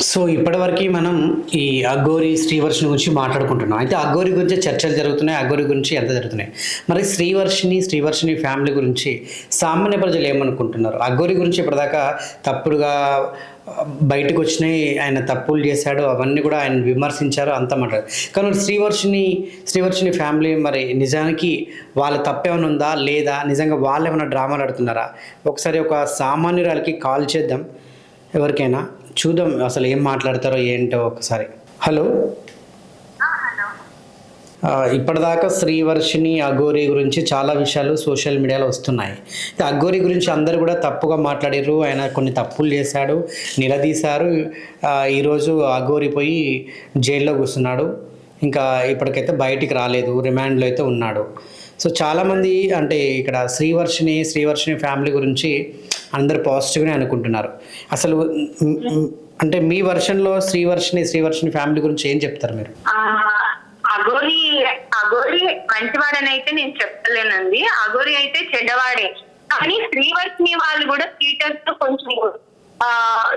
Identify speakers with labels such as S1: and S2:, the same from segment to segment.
S1: So ఇప్పటివరకు మనం ఈ అఘోరి శ్రీవర్షిని గురించి మాట్లాడుకుంటున్నాం. అయితే అఘోరి గురించి చర్చలు జరుగుతున్నాయి అఘోరి గురించి ఎంత జరుగుతున్నాయి? మరి శ్రీవర్షిని శ్రీవర్షిని ఫ్యామిలీ గురించి సామాన్య ప్రజలు ఏమనుకుంటున్నారు? అఘోరి గురించి ఇప్పటిదాకా తప్పుడుగా బయటకు వచ్చినాయి ఆయన తప్పులు చేశాడు అవన్నీ కూడా ఆయన విమర్శించారు అంత మాట్లాడారు కానీ శ్రీవర్షిని శ్రీవర్షిని ఫ్యామిలీ మరి నిజానికి వాళ్ళ తప్పేమైనా ఉందా లేదా? నిజంగా వాళ్ళు ఏమైనా డ్రామాలు ఆడుతున్నారా? ఒకసారి ఒక సామాన్యురాలకి కాల్ చేద్దాం ఎవరికైనా. చూద్దాం అసలు ఏం మాట్లాడతారో ఏంటో ఒకసారి. హలో? ఇప్పటిదాకా శ్రీవర్షిని అఘోరి గురించి చాలా విషయాలు సోషల్ మీడియాలో వస్తున్నాయి. అఘోరి గురించి అందరూ కూడా తప్పుగా మాట్లాడారు ఆయన కొన్ని తప్పులు చేశాడు నిలదీశారు. ఈరోజు అఘోరి పోయి జైల్లో కూర్చున్నాడు. ఇంకా ఇప్పటికైతే బయటికి రాలేదు రిమాండ్లో అయితే ఉన్నాడు. సో చాలామంది అంటే ఇక్కడ శ్రీవర్షిని శ్రీవర్షిని ఫ్యామిలీ గురించి అందరు పాజిటివ్గానే అనుకుంటున్నారు. అసలు మ్, అంటే మీ వర్షన్లో శ్రీవర్షిని శ్రీవర్షిని ఫ్యామిలీ గురించి ఏం చెప్తారు మీరు?
S2: ఆ, అఘోరి అఘోరి మంచివాడని అయితే నేను చెప్పలేనండి. అఘోరి అయితే చెడ్డవాడే. కానీ శ్రీవర్షిని వాళ్ళు కూడా చీటర్స్తో కొంచెం ఆ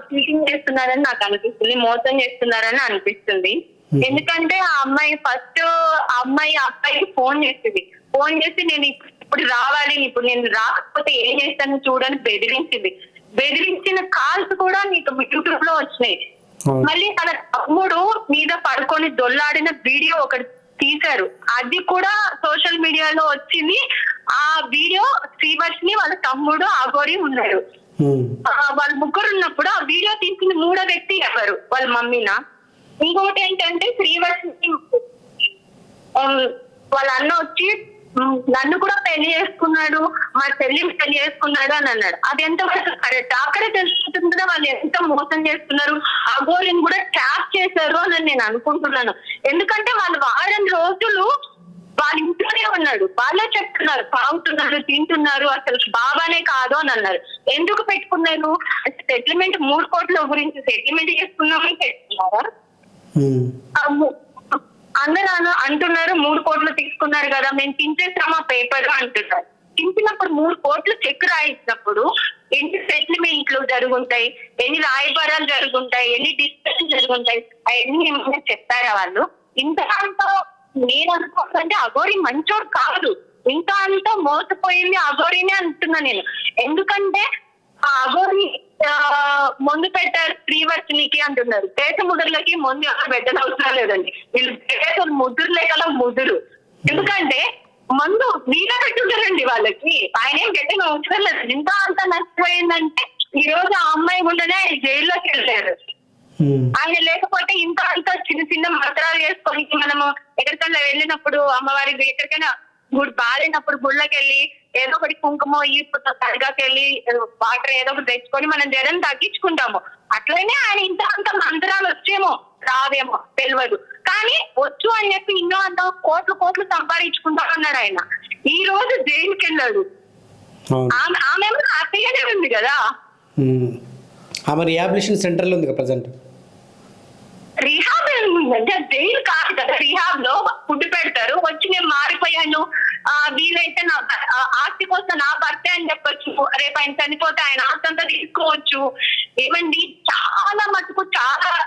S2: చీటింగ్ చేస్తున్నారని నాకు అనిపిస్తుంది మోసం చేస్తున్నారని అనిపిస్తుంది. ఎందుకంటే ఆ అమ్మాయి ఫస్ట్ ఆ అమ్మాయి అబ్బాయికి ఫోన్ చేసింది. ఫోన్ చేసి నేను ఇప్పుడు రావాలి ఇప్పుడు నేను రాకపోతే ఏం చేస్తాను చూడని బెదిరించింది. బెదిరించిన కాల్స్ కూడా నీకు యూట్యూబ్లో వచ్చినాయి. మళ్ళీ తన తమ్ముడు మీద పడుకొని దొల్లాడిన వీడియో ఒకటి తీశారు. అది కూడా సోషల్ మీడియాలో వచ్చింది. ఆ వీడియో శ్రీవర్షిని వాళ్ళ తమ్ముడు అగోరి ఉన్నారు. వాళ్ళ ముగ్గురు ఉన్నప్పుడు ఆ వీడియో తీసిన మూడో వ్యక్తి ఎవరు? వాళ్ళ మమ్మీనా? ఇంకొకటి ఏంటంటే శ్రీవర్షిని వాళ్ళ అన్న వచ్చి నన్ను కూడా పెళ్ళి చేసుకున్నాడు మా చెల్లిని పెళ్ళి చేసుకున్నాడు అని అన్నాడు. అది ఎంతవరకు కరెక్ట్ అక్కడే తెలుసుకుంటుంది కదా వాళ్ళు ఎంత మోసం చేస్తున్నారు? అగోరిని కూడా ట్యాప్ చేశారు అని నేను అనుకుంటున్నాను. ఎందుకంటే వాళ్ళు వారం రోజులు వాళ్ళ ఇంట్లోనే ఉన్నాడు. వాళ్ళే చెప్తున్నారు తాగుతున్నారు తింటున్నారు అసలు బాబానే కాదు అని అన్నారు. ఎందుకు పెట్టుకున్నారు? సెటిల్మెంట్ మూడు కోట్ల గురించి సెటిల్మెంట్ చేసుకున్నామని ఆ ము- అందరూ అంటున్నారు మూడు కోట్లు తీసుకున్నారు కదా మేము తించేసాం ఆ పేపర్ అంటున్నారు. తించినప్పుడు మూడు కోట్లు చెక్ రాయించినప్పుడు ఎన్ని సెటిల్మెంట్లు జరుగుంటాయి ఎన్ని రాయబారాలు జరుగుంటాయి ఎన్ని డిస్కషన్ జరుగుంటాయి అవన్నీ ఏమైనా చెప్పారా వాళ్ళు? ఇంత అంత నేను అనుకోవాలంటే అగోరి మంచోడు కాదు. ఇంత అంతా మోసపోయింది అఘోరినే అంటున్నా నేను. ఎందుకంటే ఆ అగోరి మందు పెట్టారు శ్రీవర్షినికి అంటున్నారు. దేశ ముద్రలకి మందు ఎవరు పెట్టని అవసరం లేదండి. వీళ్ళు దేశ ముద్దురులే కదా ముద్దురు ఎందుకంటే మందు మీరే పెట్టుంటారండి వాళ్ళకి. ఆయన ఏం పెట్టిన అవసరం లేదు. ఇంత అంత నష్టపోయిందంటే ఈ రోజు ఆ అమ్మాయి ఉండనే ఆయన జైల్లోకి వెళ్ళారు. ఆయన లేకపోతే ఇంత అంత చిన్న చిన్న మంత్రాలు చేసుకొని మనము ఎక్కడికైనా వెళ్ళినప్పుడు అమ్మవారికి ఎక్కడికైనా గుడి బాగాలేనప్పుడు గుళ్ళకి వెళ్ళి ఏదో ఒకటి కుంకుమ ఈ తరగాకి వెళ్ళి వాటర్ ఏదో ఒకటి తెచ్చుకొని మనం జ్వరం తగ్గించుకుంటాము. అట్లనే ఆయన ఇంత అంత మంత్రాలు వచ్చేమో రావేమో తెలియదు కానీ వచ్చు అని చెప్పి ఇన్నో అంత కోట్లు కోట్లు సంపాదించుకుంటాం అన్నాడు ఆయన. ఈ రోజు జైలుకి వెళ్ళాడు ఆమె ఆమె హ్యాపీగానే ఉంది కదా.
S1: ఆమె రిహాబిలిటేషన్ సెంటర్లో ఉంది ప్రజెంట్?
S2: రిహాబ్ అంటే జైలు కాదు కదా రిహాబ్లో ఫుడ్ పెడతారు. వచ్చి నేను మారిపోయాను. ఆ వీలైతే నా ఆస్తి కోసం నా భర్త అని చెప్పొచ్చు. రేపు ఆయన చనిపోతే ఆయన ఆస్తి అంతా తీసుకోవచ్చు. ఏమండి? చాలా మటుకు చాలా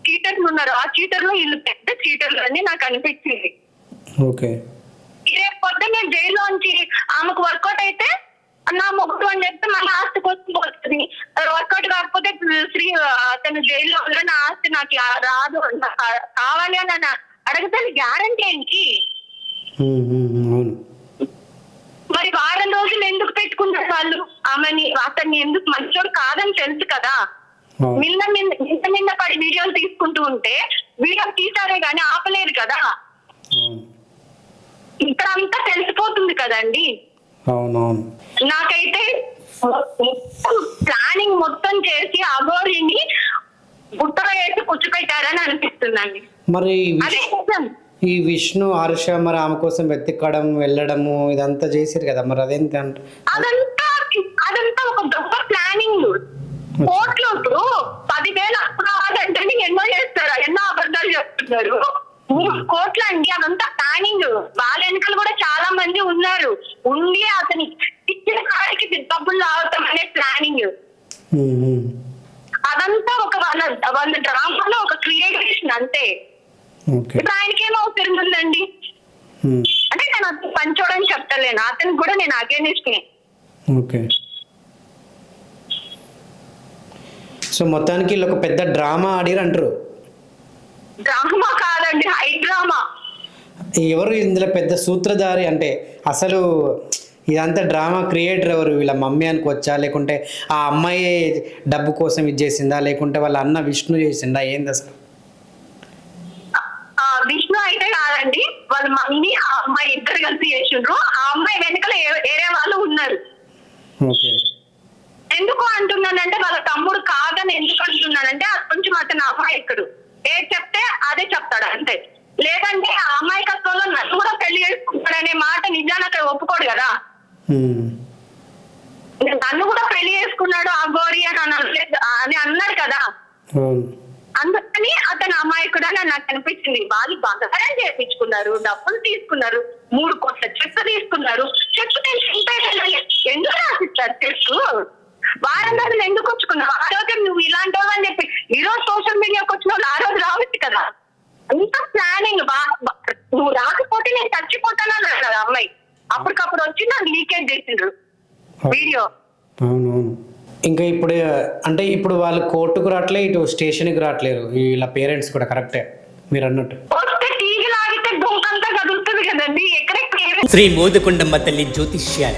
S2: చీటర్లు ఉన్నారు. ఆ చీటర్లు వీళ్ళు పెద్ద చీటర్లు అని నాకు అనిపించింది.
S1: ఓకే.
S2: రేపు పొద్దున్న జైల్లోంచి ఆమెకు వర్కౌట్ అయితే నా మొగుడు అని చెప్తే మన ఆస్తి కోసం శ్రీ అతను జైల్లో ఉన్న నా ఆస్తి నాకు రాదు కావాలి అని అడిగితే గ్యారంటీ ఏంటి? మరి వారం రోజులు ఎందుకు పెట్టుకున్నారు వాళ్ళు? ఆమెని అతన్ని ఎందుకు మంచోడు కాదని తెలుసు కదా. నిన్న నిన్న నిన్న పడి వీడియోలు తీసుకుంటూ ఉంటే వీడియో తీసారే గానీ ఆపలేదు కదా. ఇక్కడ అంతా తెలిసిపోతుంది కదండి. నాకైతే ప్లానింగ్ మొత్తం చేసి అగోరిని బుట్టలో వేసి కూర్చోపెట్టారని అనిపిస్తుందండి.
S1: మరి ఈ విష్ణు హర్ష మరి ఆమె కోసం వెతకడం వెళ్ళడము ఇదంతా చేసిరు కదా మరి అదేంటి
S2: అదంతా అదంతా ఒక గొప్ప ప్లానింగ్. కోట్లు ఇప్పుడు పదివేలు అప్పుడు కాదంటే ఎన్నో చేస్తారు ఎన్నో అబద్ధాలు చెప్తున్నారు. మూడు కోట్ల అండి అదంతా ప్లానింగ్. వాళ్ళ వెనుకలు కూడా చాలా మంది ఉన్నారు. ఉండి అతని అదంతా ఒక వాళ్ళ డ్రామాలో ఒక క్రియేషన్ అంతే.
S1: ఓకే.
S2: ఇప్పుడు ఆయనకి ఏం అవసరం ఉందండి? అంటే నేను అతను పంచోడని చెప్తలేను అతనికి కూడా నేను అగేనిస్ట్
S1: ఓకే. సో మొత్తానికి వీళ్ళు ఒక పెద్ద డ్రామా ఆడిరు అంటారు.
S2: డ్రామా కాదండి హై డ్రామా.
S1: ఎవరు ఇందులో పెద్ద సూత్రధారి అంటే అసలు ఇదంతా డ్రామా క్రియేటర్ ఎవరు? వీళ్ళ మమ్మీ అనుకోవచ్చా లేకుంటే ఆ అమ్మాయి డబ్బు కోసం ఇది చేసిందా? లేకుంటే వాళ్ళ అన్న విష్ణు చేసిందా? ఏంది అసలు?
S2: విష్ణు అయితే కాదండి. వాళ్ళ మమ్మీ ఆ అమ్మాయి ఇద్దరు కలిసి చేసిండ్రు. ఆ అమ్మాయి వెనకాల వేరే వాళ్ళు ఉన్నారు.
S1: ఓకే.
S2: ఎందుకు అంటున్నానంటే వాళ్ళ తమ్ముడు కాదని ఎందుకు అంటున్నానంటే అది కొంచెం అతను అమాయకుడు ఏ చెప్తే అదే చెప్తాడు అంతే. లేదంటే ఆ అమాయకత్వంలో నన్ను కూడా పెళ్ళి చేసుకుంటాడనే మాట నిజాన్ని అక్కడ ఒప్పుకోడు కదా? నన్ను కూడా పెళ్ళి చేసుకున్నాడు ఆ గోరి అని అనలేదు అని అన్నాడు కదా. అందుకని అతను అమాయకుడు అని నాకు అనిపించింది. వాళ్ళు బంగారం చేయించుకున్నారు డబ్బులు తీసుకున్నారు మూడు కోట్ల చెక్ తీసుకున్నారు. చెక్ నేను ఎందుకు రాసిస్తారు చెక్ వారం రోజులు ఎందుకు వచ్చుకున్నావు ఆ రోజు నువ్వు ఇలాంటి వాడు అని చెప్పి ఈ రోజు సోషల్ మీడియాకి వచ్చిన వాళ్ళు ఆ రోజు రావచ్చు కదా. అంత ప్లానింగ్ నువ్వు రాకపోతే నేను చచ్చిపోతానన్నాడు కదా అమ్మాయి. అప్పటికప్పుడు వచ్చి నన్ను లీకేజ్ చేసిండ్రు. వీడియో.
S1: అవునవును. ఇంకా ఇప్పుడు అంటే ఇప్పుడు వాళ్ళు కోర్టుకు రావట్లే ఇటు స్టేషన్కి రావట్లేరు వీళ్ళ పేరెంట్స్ కూడా కరెక్టే మీరు అన్నట్టు.
S3: శ్రీ మోదకొండమ్మ తల్లి జ్యోతిష్యాల